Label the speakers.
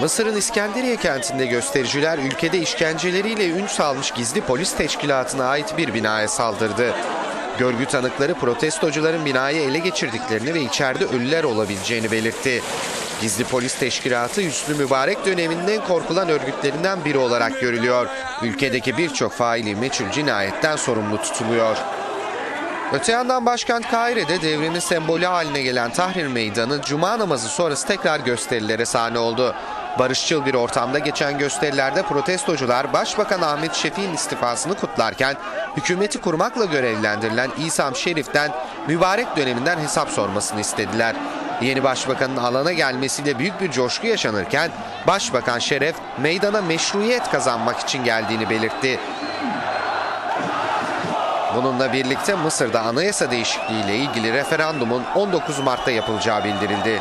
Speaker 1: Mısır'ın İskenderiye kentinde göstericiler ülkede işkenceleriyle ün salmış gizli polis teşkilatına ait bir binaya saldırdı. Görgü tanıkları protestocuların binayı ele geçirdiklerini ve içeride ölüler olabileceğini belirtti. Gizli polis teşkilatı Hüsnü Mübarek döneminden korkulan örgütlerinden biri olarak görülüyor. Ülkedeki birçok faili meçhul cinayetten sorumlu tutuluyor. Öte yandan başkent Kahire'de devrimin sembolü haline gelen Tahrir Meydanı Cuma namazı sonrası tekrar gösterilere sahne oldu. Barışçıl bir ortamda geçen gösterilerde protestocular Başbakan Ahmet Şefik'in istifasını kutlarken hükümeti kurmakla görevlendirilen İsam Şerif'ten mübarek döneminden hesap sormasını istediler. Yeni başbakanın alana gelmesiyle büyük bir coşku yaşanırken Başbakan Şeref meydana meşruiyet kazanmak için geldiğini belirtti. Bununla birlikte Mısır'da anayasa değişikliği ile ilgili referandumun 19 Mart'ta yapılacağı bildirildi.